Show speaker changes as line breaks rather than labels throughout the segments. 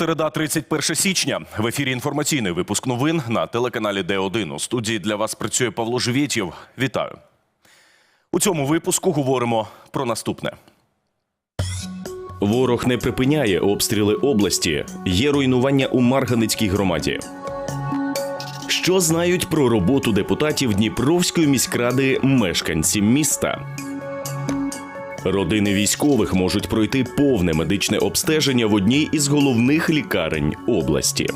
Середа, 31 січня. В ефірі інформаційний випуск новин на телеканалі Д1. У студії для вас працює Павло Живєтєв. Вітаю. У цьому випуску говоримо про наступне. Ворог не припиняє обстріли області. Є руйнування у Марганицькій громаді. Що знають про роботу депутатів Дніпровської міськради мешканці міста? Родини військових можуть пройти повне медичне обстеження в одній із головних лікарень області.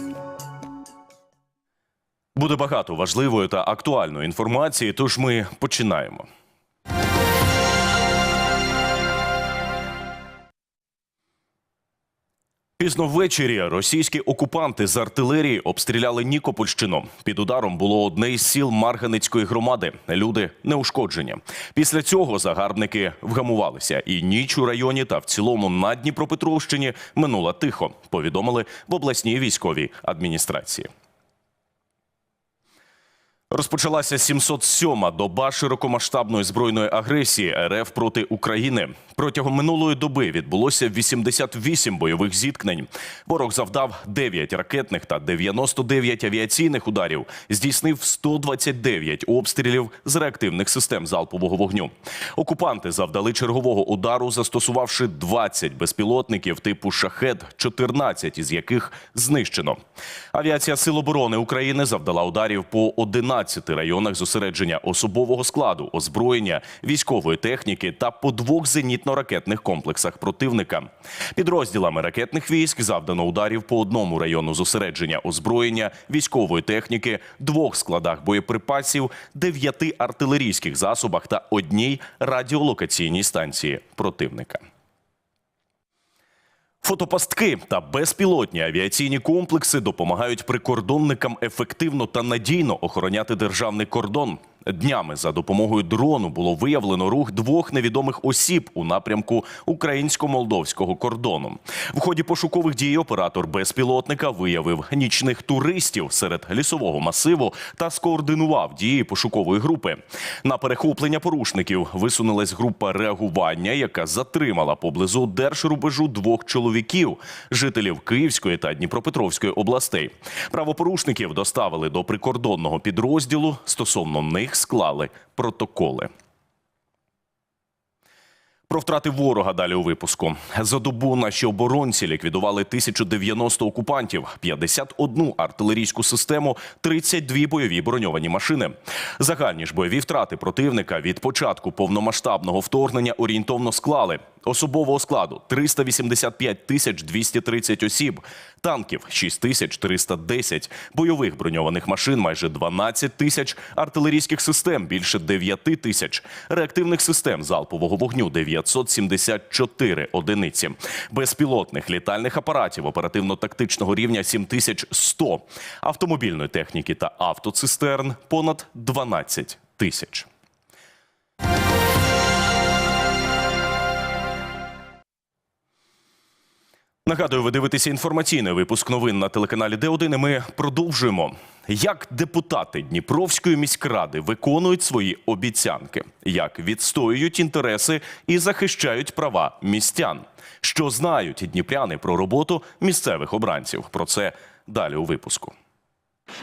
Буде багато важливої та актуальної інформації, тож ми починаємо. Пізно ввечері російські окупанти з артилерії обстріляли Нікопольщину. Під ударом було одне із сіл Марганицької громади. Люди не ушкоджені. Після цього загарбники вгамувалися, і ніч у районі та в цілому на Дніпропетровщині минула тихо. Повідомили в обласній військовій адміністрації. Розпочалася 707-ма доба широкомасштабної збройної агресії РФ проти України. Протягом минулої доби відбулося 88 бойових зіткнень. Ворог завдав 9 ракетних та 99 авіаційних ударів, здійснив 129 обстрілів з реактивних систем залпового вогню. Окупанти завдали чергового удару, застосувавши 20 безпілотників типу «Шахед», 14 із яких знищено. Авіація Сил оборони України завдала ударів по 11 районах зосередження особового складу, озброєння, військової техніки та по двох зенітно-ракетних комплексах противника. Підрозділами ракетних військ завдано ударів по одному району зосередження озброєння, військової техніки, двох складах боєприпасів, дев'яти артилерійських засобах та одній радіолокаційній станції противника. Фотопастки та безпілотні авіаційні комплекси допомагають прикордонникам ефективно та надійно охороняти державний кордон. Днями за допомогою дрону було виявлено рух двох невідомих осіб у напрямку українсько-молдовського кордону. В ході пошукових дій оператор безпілотника виявив нічних туристів серед лісового масиву та скоординував дії пошукової групи. На перехоплення порушників висунулась група реагування, яка затримала поблизу держрубежу двох чоловіків, жителів Київської та Дніпропетровської областей. Правопорушників доставили до прикордонного підрозділу. Стосовно них склали протоколи. Про втрати ворога далі у випуску. За добу наші оборонці ліквідували 1090 окупантів, 51 артилерійську систему, 32 бойові броньовані машини. Загальні ж бойові втрати противника від початку повномасштабного вторгнення орієнтовно склали особового складу 385 тисяч 230 осіб, танків 6310, бойових броньованих машин майже 12 тисяч, артилерійських систем більше 9 тисяч, реактивних систем залпового вогню 974 одиниці, безпілотних літальних апаратів оперативно-тактичного рівня 7100, автомобільної техніки та автоцистерн понад 12 тисяч. Нагадую, ви дивитеся інформаційний випуск новин на телеканалі Д1. і Ми продовжуємо. Як депутати Дніпровської міськради виконують свої обіцянки, як відстоюють інтереси і захищають права містян, що знають дніпряни про роботу місцевих обранців. Про це далі у випуску.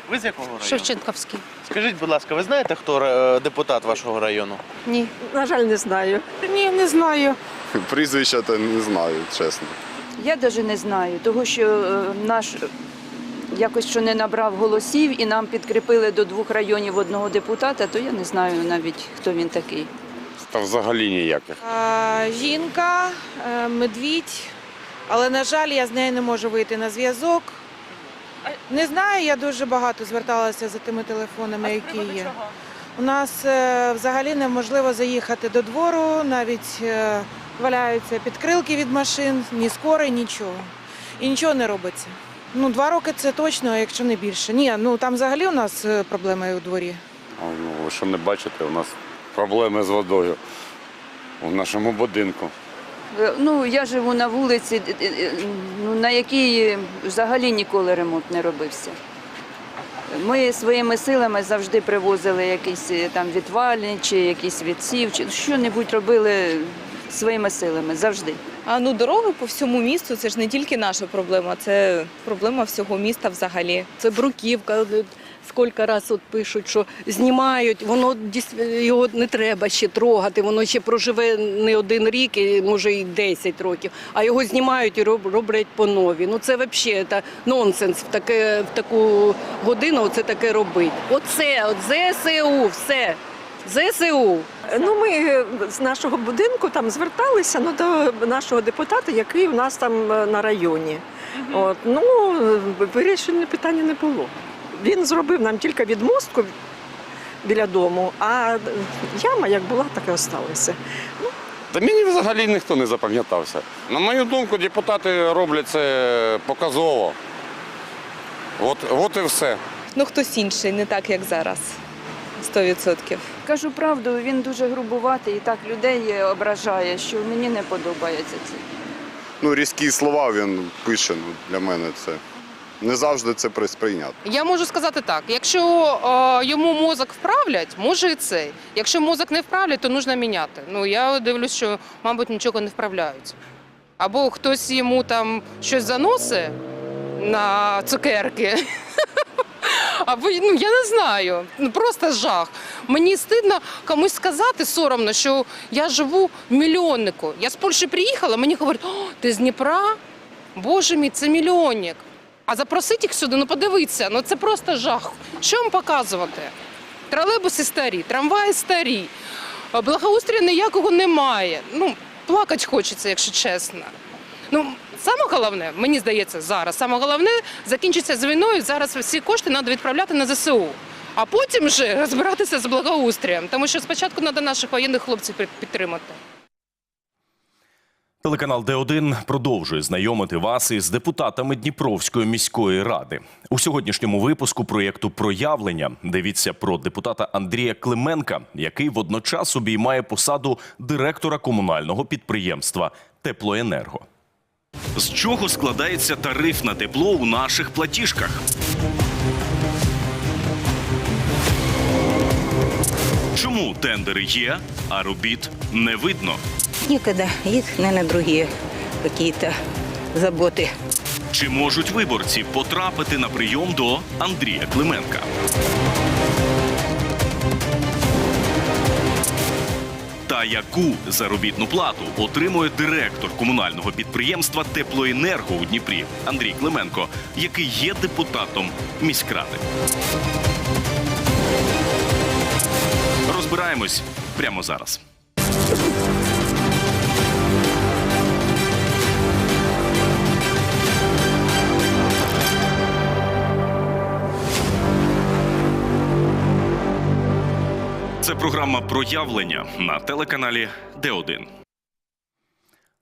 Ви з якого району?
Шевченківський.
Скажіть, будь ласка, ви знаєте, хто е, депутат вашого району?
Ні.
На жаль, не знаю.
Ні, не знаю.
Прізвища то не знаю, чесно.
Я навіть не знаю, тому що е, наш якось що не набрав голосів і нам підкріпили до двох районів одного депутата, то я не знаю навіть, хто він такий.
Та взагалі ніяких.
А, Жінка, е, медвідь, але, на жаль, я з нею не можу вийти на зв'язок. Не знаю, я дуже багато зверталася за тими телефонами, які є. У нас е, взагалі неможливо заїхати до двору, навіть валяються підкрилки від машин, ні скори, нічого. І нічого не робиться. Ну, два роки це точно, якщо не більше. Ні, ну там взагалі у нас е, проблеми у дворі.
А, Ну, ви що не бачите, у нас проблеми з водою у нашому будинку.
Е, Ну, я живу на вулиці, е, ну, на якій взагалі ніколи ремонт не робився. Ми своїми силами завжди привозили якісь там відвальні чи якісь відсів, чи що-небудь робили своїми силами завжди.
А ну дороги по всьому місту це ж не тільки наша проблема, це проблема всього міста взагалі.
Це бруківка. Скільки раз от пишуть, що знімають, воно його не треба ще трогати, воно ще проживе не один рік, і, може і 10 років, а його знімають і роб- роблять по нові. Ну це взагалі це нонсенс в, таке, в таку годину це таке робить. Оце, от ЗСУ, все. ЗСУ.
Ну, ми е, з нашого будинку там зверталися ну, до нашого депутата, який у нас там е, на районі. От, ну, вирішення питання не було. Він зробив нам тільки відмостку біля дому, а яма як була, так і осталася.
Та мені взагалі ніхто не запам'ятався. На мою думку, депутати роблять це показово. От, от і все.
Ну хтось інший, не так як зараз. 100%.
Кажу правду, він дуже грубуватий і так людей ображає, що мені не подобається це.
ну, різкі слова він пише. Ну, для мене це не завжди це сприйнято.
Я можу сказати так: якщо е, йому мозок вправлять, може і цей. Якщо мозок не вправлять, то потрібно міняти. Ну я дивлюсь, що, мабуть, нічого не вправляють. Або хтось йому там щось заносить на цукерки. Або ну я не знаю. Ну просто жах. Мені стидно комусь сказати соромно, що я живу в мільйоннику. Я з Польщі приїхала, мені говорять, О, ти з Дніпра? Боже мій, це мільйонник. А запросити їх сюди, ну подивіться, ну це просто жах. Що вам показувати? Тролейбуси старі, трамваї старі, а благоустрою ніякого немає. Ну, плакати хочеться, якщо чесно. Ну, саме головне, мені здається, зараз саме головне закінчиться з війною. Зараз всі кошти треба відправляти на ЗСУ. А потім вже розбиратися з благоустрієм, тому що спочатку треба наших воєнних хлопців підтримати.
Телеканал Д1 продовжує знайомити вас із депутатами Дніпровської міської ради. У сьогоднішньому випуску проєкту Проявлення дивіться про депутата Андрія Клименка, який водночас обіймає посаду директора комунального підприємства Теплоенерго. З чого складається тариф на тепло у наших платіжках? Чому тендери є, а робіт не видно?
Некогда, их, наверное, другие какие-то заботы.
Чи можуть виборці потрапити на прийом до Андрія Клименка? Та яку заробітну плату отримує директор комунального підприємства Теплоенерго у Дніпрі Андрій Клименко, який є депутатом міськради? Розбираємось прямо зараз. Це програма Проявлення на телеканалі Д1.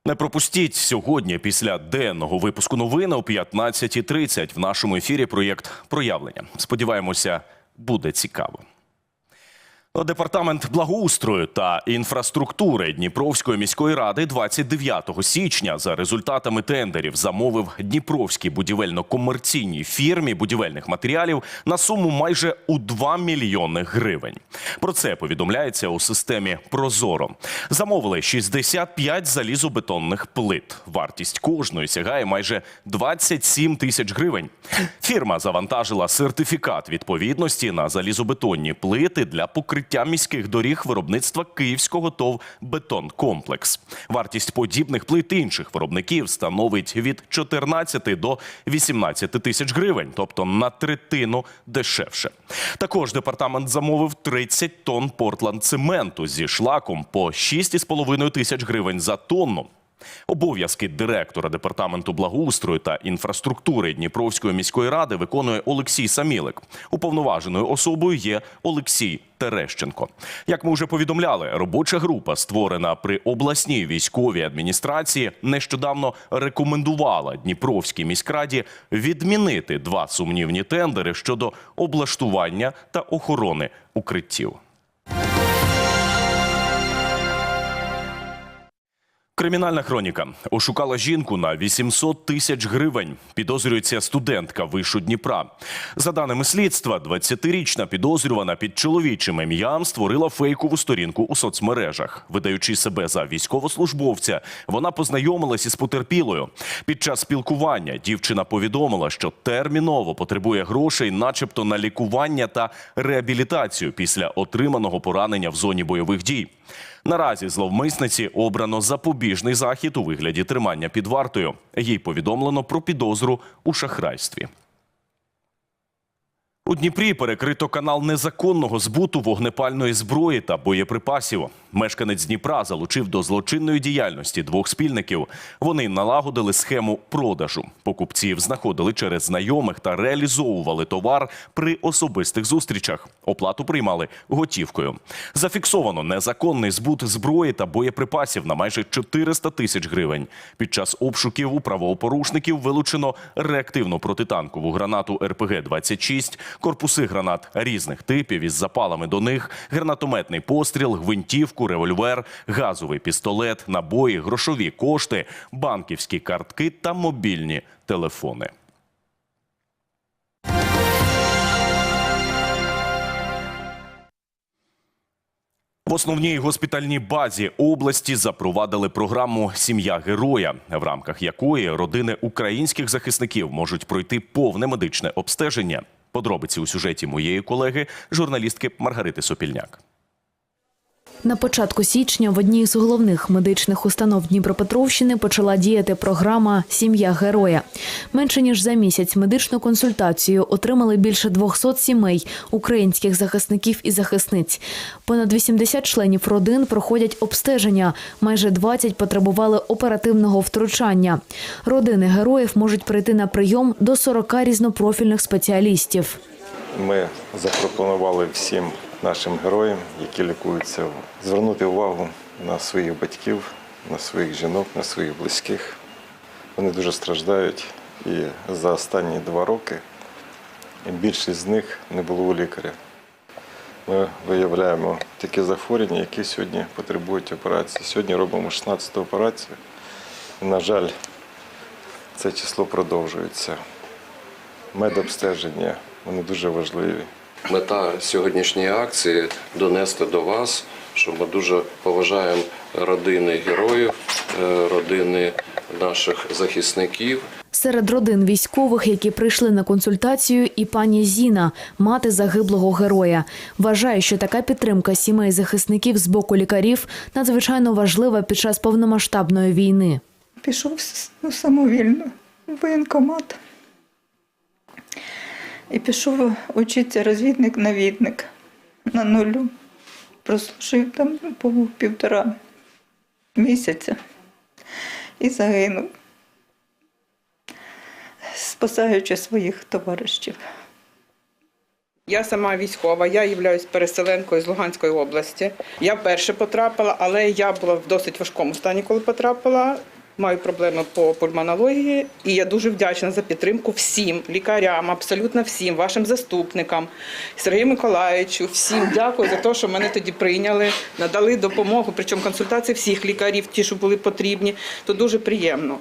Не пропустіть сьогодні після денного випуску новин о 15.30 в нашому ефірі проєкт Проявлення. Сподіваємося, буде цікаво. Департамент благоустрою та інфраструктури Дніпровської міської ради 29 січня за результатами тендерів замовив Дніпровській будівельно-комерційній фірмі будівельних матеріалів на суму майже у 2 мільйони гривень. Про це повідомляється у системі Прозоро. Замовили 65 залізобетонних плит. Вартість кожної сягає майже 27 тисяч гривень. Фірма завантажила сертифікат відповідності на залізобетонні плити для покриття міських доріг виробництва Київського ТОВ «Бетонкомплекс». Вартість подібних плит інших виробників становить від 14 до 18 тисяч гривень, тобто на третину дешевше. Також департамент замовив 30 тонн портланд цементу зі шлаком по 6,5 тисяч гривень за тонну. Обов'язки директора департаменту благоустрою та інфраструктури Дніпровської міської ради виконує Олексій Самілик. Уповноваженою особою є Олексій Терещенко. Як ми вже повідомляли, робоча група, створена при обласній військовій адміністрації, нещодавно рекомендувала Дніпровській міськраді відмінити два сумнівні тендери щодо облаштування та охорони укриттів. Кримінальна хроніка ошукала жінку на 800 тисяч гривень. Підозрюється студентка вишу Дніпра. За даними слідства, 20-річна підозрювана під чоловічим ім'ям створила фейкову сторінку у соцмережах. Видаючи себе за військовослужбовця, вона познайомилась із потерпілою. Під час спілкування дівчина повідомила, що терміново потребує грошей, начебто на лікування та реабілітацію після отриманого поранення в зоні бойових дій. Наразі зловмисниці обрано запобіжний захід у вигляді тримання під вартою. Їй повідомлено про підозру у шахрайстві. У Дніпрі перекрито канал незаконного збуту вогнепальної зброї та боєприпасів. Мешканець Дніпра залучив до злочинної діяльності двох спільників. Вони налагодили схему продажу. Покупців знаходили через знайомих та реалізовували товар при особистих зустрічах. Оплату приймали готівкою. Зафіксовано незаконний збут зброї та боєприпасів на майже 400 тисяч гривень. Під час обшуків у правопорушників вилучено реактивну протитанкову гранату РПГ-26, корпуси гранат різних типів із запалами до них, гранатометний постріл, гвинтівку, револьвер, газовий пістолет, набої, грошові кошти, банківські картки та мобільні телефони. В основній госпітальній базі області запровадили програму Сім'я героя, в рамках якої родини українських захисників можуть пройти повне медичне обстеження. Подробиці у сюжеті моєї колеги, журналістки Маргарити Сопільняк.
На початку січня в одній з головних медичних установ Дніпропетровщини почала діяти програма Сім'я героя. Менше ніж за місяць медичну консультацію отримали більше 200 сімей українських захисників і захисниць. Понад 80 членів родин проходять обстеження. Майже 20 потребували оперативного втручання. Родини героїв можуть прийти на прийом до 40 різнопрофільних спеціалістів.
Ми запропонували всім нашим героям, які лікуються, звернути увагу на своїх батьків, на своїх жінок, на своїх близьких. Вони дуже страждають, і за останні два роки більшість з них не було у лікаря. Ми виявляємо такі захворювання, які сьогодні потребують операції. Сьогодні робимо 16 операцію. На жаль, це число продовжується. Медобстеження вони дуже важливі.
Мета сьогоднішньої акції донести до вас, що ми дуже поважаємо родини героїв, е, родини наших захисників.
Серед родин військових, які прийшли на консультацію, і пані Зіна, мати загиблого героя, вважає, що така підтримка сімей захисників з боку лікарів надзвичайно важлива під час повномасштабної війни.
Пішов ну, самовільно в воєнкомат. І пішов учитися розвідник-навідник на нулю. Прослужив там ну, півтора місяця і загинув, спасаючи своїх товаришів.
Я сама військова, я являюсь переселенкою з Луганської області. Я вперше потрапила, але я була в досить важкому стані, коли потрапила. Маю проблеми по пульмонології, і я дуже вдячна за підтримку всім лікарям, абсолютно всім, вашим заступникам, Сергію Миколаївичу, всім дякую за те, що мене тоді прийняли, надали допомогу. Причому консультації всіх лікарів, ті, що були потрібні, то дуже приємно.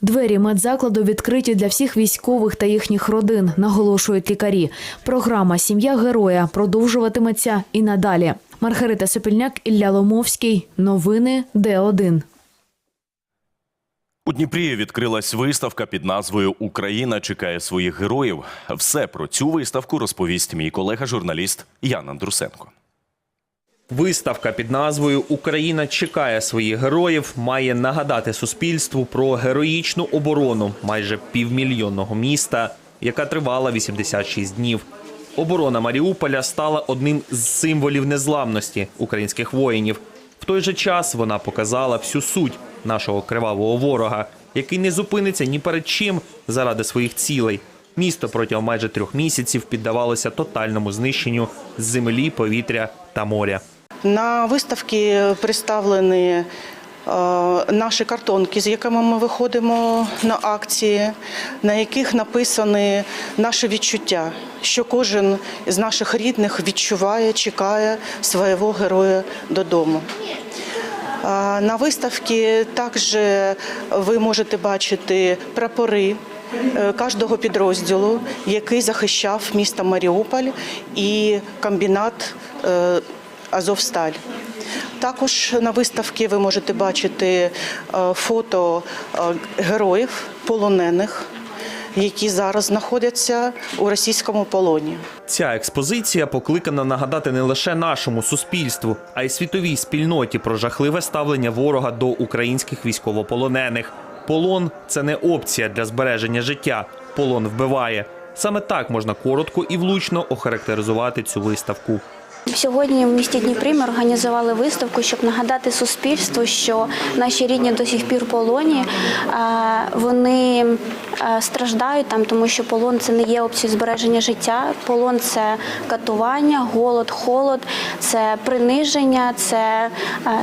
Двері медзакладу відкриті для всіх військових та їхніх родин, наголошують лікарі. Програма Сім'я героя продовжуватиметься і надалі. Маргарита Сопільняк, Ілля Ломовський. Новини Д1.
У Дніпрі відкрилась виставка під назвою Україна чекає своїх героїв. Все про цю виставку розповість мій колега-журналіст Ян Андрусенко.
Виставка під назвою Україна чекає своїх героїв має нагадати суспільству про героїчну оборону майже півмільйонного міста, яка тривала 86 днів. Оборона Маріуполя стала одним з символів незламності українських воїнів. В той же час вона показала всю суть нашого кривавого ворога, який не зупиниться ні перед чим заради своїх цілей. Місто протягом майже трьох місяців піддавалося тотальному знищенню з землі, повітря та моря.
На виставці представлені е, наші картонки, з якими ми виходимо на акції, на яких написані наші відчуття, що кожен з наших рідних відчуває, чекає свого героя додому. На виставці також ви можете бачити прапори е, кожного підрозділу, який захищав місто Маріуполь і комбінат е, Азовсталь. Також на виставці ви можете бачити е, фото героїв полонених, які зараз знаходяться у російському полоні.
Ця експозиція покликана нагадати не лише нашому суспільству, а й світовій спільноті про жахливе ставлення ворога до українських військовополонених. Полон це не опція для збереження життя. Полон вбиває. Саме так можна коротко і влучно охарактеризувати цю виставку.
Сьогодні в місті Дніпрі ми організували виставку, щоб нагадати суспільству, що наші рідні до сих пір полоні. Вони страждають там, тому що полон це не є опцією збереження життя. Полон це катування, голод, холод, це приниження, це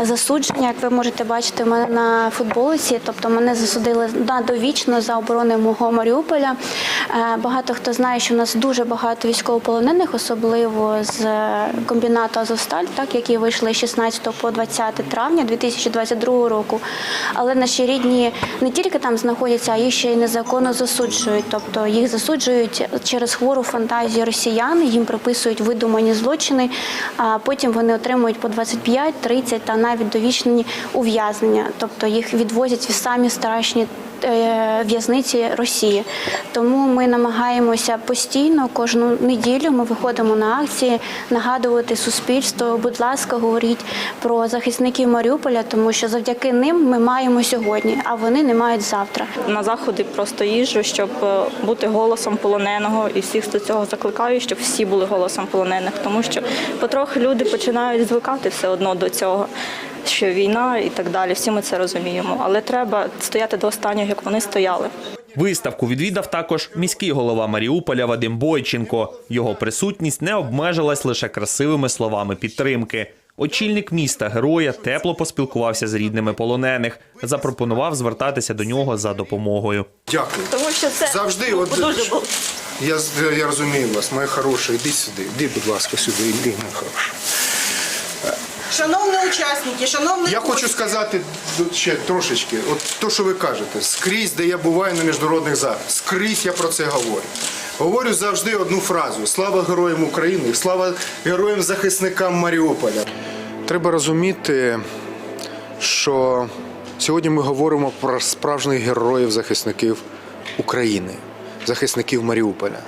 засудження. Як ви можете бачити, в мене на футболиці, тобто мене засудили на довічно за оборону мого Маріуполя. Багато хто знає, що в нас дуже багато військовополонених, особливо з комбінату Азовсталь, так які вийшли з 16 по 20 травня 2022 року. Але наші рідні не тільки там знаходяться, а їх ще й незаконно засуджують. Тобто їх засуджують через хвору фантазію росіяни, їм приписують видумані злочини, а потім вони отримують по 25, 30 та навіть довічні ув'язнення. Тобто їх відвозять в самі страшні в'язниці Росії. Тому ми намагаємося постійно, кожну неділю ми виходимо на акції, нагадувати суспільству, будь ласка, говоріть про захисників Маріуполя, тому що завдяки ним ми маємо сьогодні, а вони не мають завтра.
на заходи просто їжджу, щоб е, бути голосом полоненого, і всіх до цього закликаю, щоб всі були голосом полонених, тому що потрохи люди починають звикати все одно до цього. Що війна і так далі, всі ми це розуміємо, але треба стояти до останнього, як вони стояли.
Виставку відвідав також міський голова Маріуполя Вадим Бойченко. Його присутність не обмежилась лише красивими словами підтримки. Очільник міста героя тепло поспілкувався з рідними полонених, запропонував звертатися до нього за допомогою.
Дякую.
Тому що це
Завжди, от,
дуже було.
я, я розумію вас, моя хороша, іди сюди, іди, будь ласка, сюди, іди, моя хороша.
Шановні учасники, шановні
Я хочу сказати ще трошечки, от то, що ви кажете, скрізь, де я буваю на міжнародних заходах, скрізь я про це говорю. Говорю завжди одну фразу: слава героям України, слава героям захисникам Маріуполя. Треба розуміти, що сьогодні ми говоримо про справжніх героїв захисників України, захисників Маріуполя.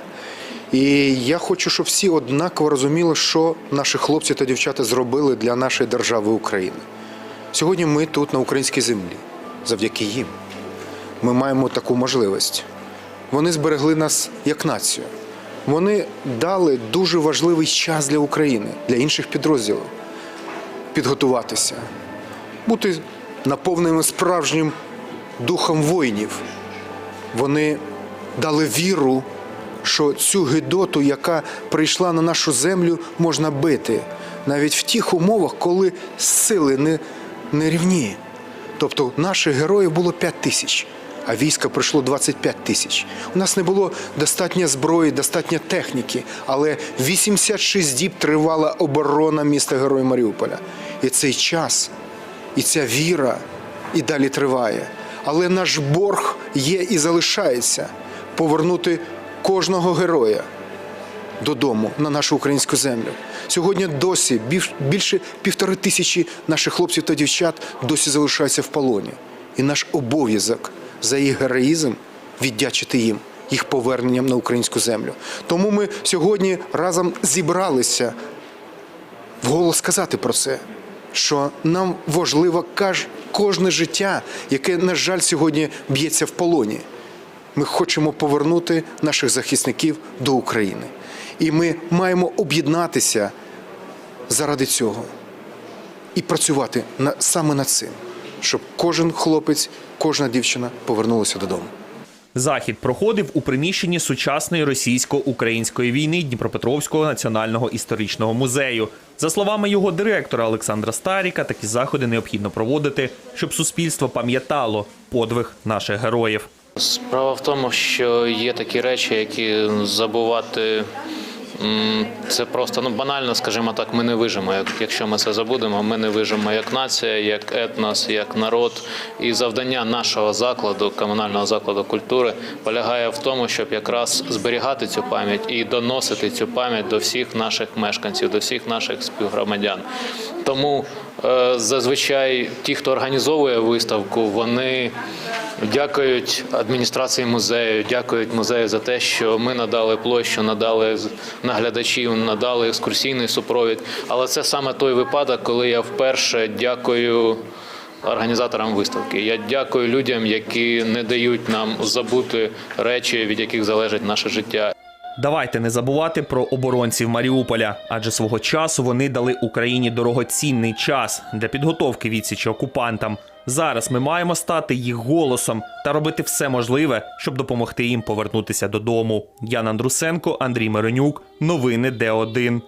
І я хочу, щоб всі однаково розуміли, що наші хлопці та дівчата зробили для нашої держави України. Сьогодні ми тут, на українській землі, завдяки їм. Ми маємо таку можливість. Вони зберегли нас як націю. Вони дали дуже важливий час для України, для інших підрозділів підготуватися, бути наповненими справжнім духом воїнів. Вони дали віру, що цю гидоту, яка прийшла на нашу землю, можна бити навіть в тих умовах, коли сили не, не рівні. Тобто наших героїв було 5 тисяч, а війська прийшло 25 тисяч. У нас не було достатньо зброї, достатньо техніки, але 86 діб тривала оборона міста Героя Маріуполя. І цей час, і ця віра і далі триває. Але наш борг є і залишається повернути кожного героя додому на нашу українську землю. Сьогодні досі більше півтори тисячі наших хлопців та дівчат досі залишаються в полоні. І наш обов'язок за їх героїзм віддячити їм, їх поверненням на українську землю. Тому ми сьогодні разом зібралися вголос сказати про це, що нам важливо кожне життя, яке, на жаль, сьогодні б'ється в полоні. Ми хочемо повернути наших захисників до України. І ми маємо об'єднатися заради цього і працювати саме над цим, щоб кожен хлопець, кожна дівчина повернулася додому.
Захід проходив у приміщенні сучасної російсько-української війни Дніпропетровського національного історичного музею. За словами його директора Олександра Старіка, такі заходи необхідно проводити, щоб суспільство пам'ятало подвиг наших героїв.
Справа в тому, що є такі речі, які забувати
це просто ну банально, скажімо так, ми не вижимо. Якщо ми це забудемо, ми не вижимо як нація, як етнос, як народ. І завдання нашого закладу, комунального закладу культури, полягає в тому, щоб якраз зберігати цю пам'ять і доносити цю пам'ять до всіх наших мешканців, до всіх наших співгромадян. Тому зазвичай ті, хто організовує виставку, вони дякують адміністрації музею, дякують музею за те, що ми надали площу, надали наглядачів, надали екскурсійний супровід. Але це саме той випадок, коли я вперше дякую. Організаторам виставки я дякую людям, які не дають нам забути речі, від яких залежить наше життя.
Давайте не забувати про оборонців Маріуполя, адже свого часу вони дали Україні дорогоцінний час для підготовки відсічі окупантам. Зараз ми маємо стати їх голосом та робити все можливе, щоб допомогти їм повернутися додому. Ян Андрусенко, Андрій Миронюк, новини Д1.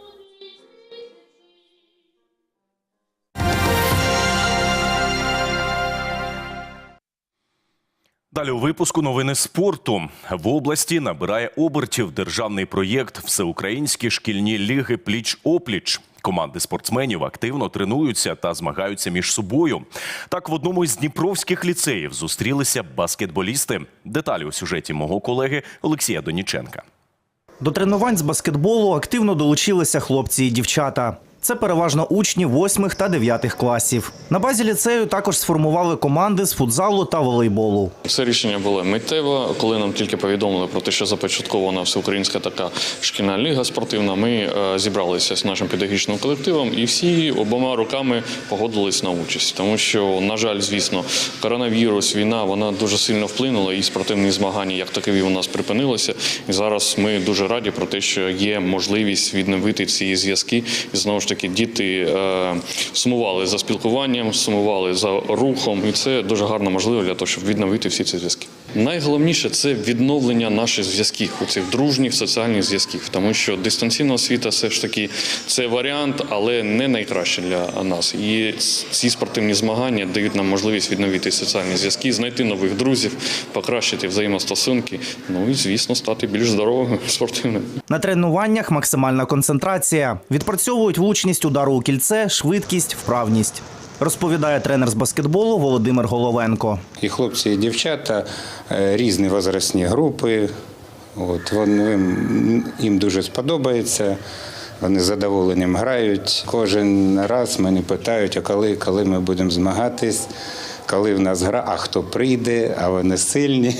Далі у випуску новини спорту в області набирає обертів державний проєкт Всеукраїнські шкільні ліги пліч-опліч. Команди спортсменів активно тренуються та змагаються між собою. Так, в одному із дніпровських ліцеїв зустрілися баскетболісти. Деталі у сюжеті мого колеги Олексія Доніченка.
До тренувань з баскетболу активно долучилися хлопці і дівчата. Це переважно учні 8 та 9 класів. На базі ліцею також сформували команди з футзалу та волейболу.
Це рішення було миттєво, коли нам тільки повідомили про те, що започаткована всеукраїнська така шкільна ліга спортивна. Ми е, зібралися з нашим педагогічним колективом і всі обома руками погодились на участь, тому що, на жаль, звісно, коронавірус, війна вона дуже сильно вплинула, і спортивні змагання як такові у нас припинилися. І зараз ми дуже раді про те, що є можливість відновити ці зв'язки. І знову ж таки, діти е, сумували за спілкуванням, сумували за рухом, і це дуже гарна можливість для того, щоб відновити всі ці зв'язки. Найголовніше це відновлення наших зв'язків, у цих дружніх соціальних зв'язків, тому що дистанційна освіта все ж таки це варіант, але не найкраще для нас. І ці спортивні змагання дають нам можливість відновити соціальні зв'язки, знайти нових друзів, покращити взаємостосунки. Ну і звісно, стати більш здоровими спортивними.
На тренуваннях максимальна концентрація. Відпрацьовують влучність удару у кільце, швидкість, вправність. Розповідає тренер з баскетболу Володимир Головенко.
І хлопці, і дівчата е, різні возрастні групи. От, вони, їм дуже сподобається. Вони з задоволенням грають. Кожен раз мене питають, а коли, коли ми будемо змагатись, коли в нас гра, а хто прийде, а вони сильні.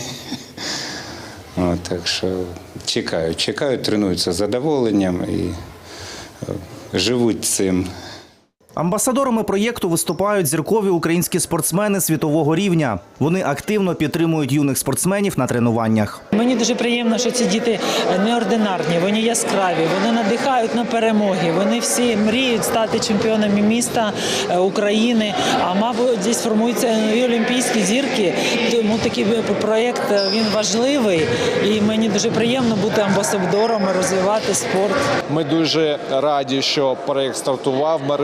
От, так що чекають, чекають, тренуються з задоволенням і е, живуть цим.
Амбасадорами проєкту виступають зіркові українські спортсмени світового рівня. Вони активно підтримують юних спортсменів на тренуваннях.
Мені дуже приємно, що ці діти неординарні, вони яскраві, вони надихають на перемоги. Вони всі мріють стати чемпіонами міста е, України. А мабуть, десь формуються нові олімпійські зірки. Тому такий проєкт е, він важливий, і мені дуже приємно бути амбасадором розвивати спорт.
Ми дуже раді, що проєкт стартував. Ми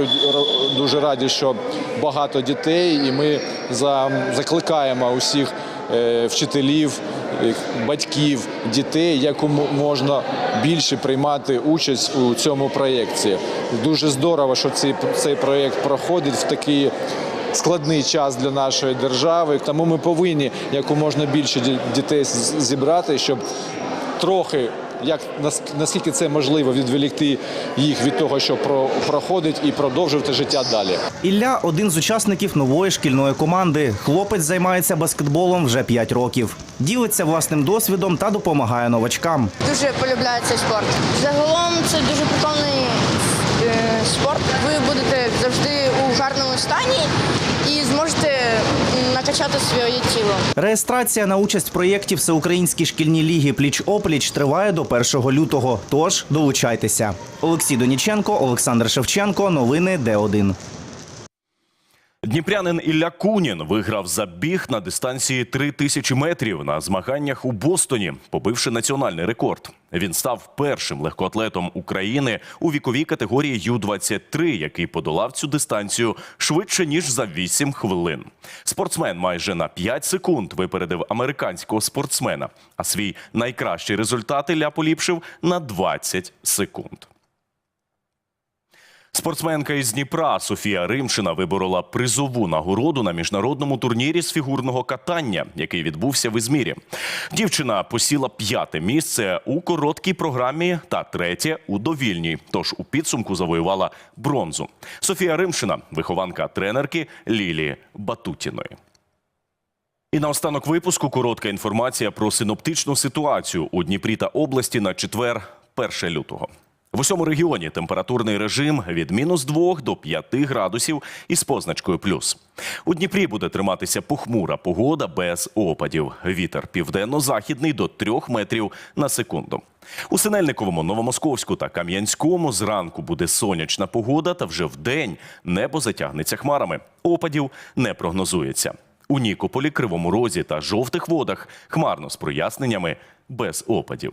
дуже раді, що багато дітей, і ми за- закликаємо усіх е, вчителів, е, батьків, дітей, якому можна більше приймати участь у цьому проєкті. Дуже здорово, що цей, цей проєкт проходить в такий складний час для нашої держави. Тому ми повинні яку можна більше дітей зібрати, щоб трохи. Як наскільки це можливо відволікти їх від того, що проходить, і продовжувати життя далі.
Ілля один з учасників нової шкільної команди. Хлопець займається баскетболом вже 5 років. Ділиться власним досвідом та допомагає новачкам.
Дуже полюбляється спорт. Загалом це дуже прикольний спорт. Ви будете завжди у гарному стані і зможете накачати своє тіло.
Реєстрація на участь проєкті Всеукраїнські шкільні ліги Пліч-опліч триває до 1 лютого. Тож долучайтеся. Олексій Доніченко, Олександр Шевченко. Новини Д1.
Дніпрянин Ілля Кунін виграв забіг на дистанції 3000 метрів на змаганнях у Бостоні, побивши національний рекорд. Він став першим легкоатлетом України у віковій категорії Ю-23, який подолав цю дистанцію швидше ніж за 8 хвилин. Спортсмен майже на 5 секунд випередив американського спортсмена, а свій найкращий результат Ілля поліпшив на 20 секунд. Спортсменка із Дніпра Софія Римшина виборола призову нагороду на міжнародному турнірі з фігурного катання, який відбувся в Ізмірі. Дівчина посіла п'яте місце у короткій програмі та третє у довільній. Тож у підсумку завоювала бронзу. Софія Римшина, вихованка тренерки Лілії Батутіної. І наостанок випуску коротка інформація про синоптичну ситуацію у Дніпрі та області на четвер, 1 лютого. В усьому регіоні температурний режим від мінус 2 до 5 градусів із позначкою плюс. У Дніпрі буде триматися похмура погода без опадів. Вітер південно-західний до 3 метрів на секунду. У Синельниковому, Новомосковську та Кам'янському зранку буде сонячна погода, та вже вдень небо затягнеться хмарами. Опадів не прогнозується. У Нікополі, Кривому Розі та жовтих водах хмарно з проясненнями без опадів.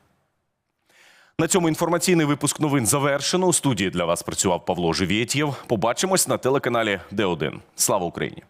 На цьому інформаційний випуск новин завершено. У студії для вас працював Павло Живєтєв. Побачимось на телеканалі Д 1 Слава Україні!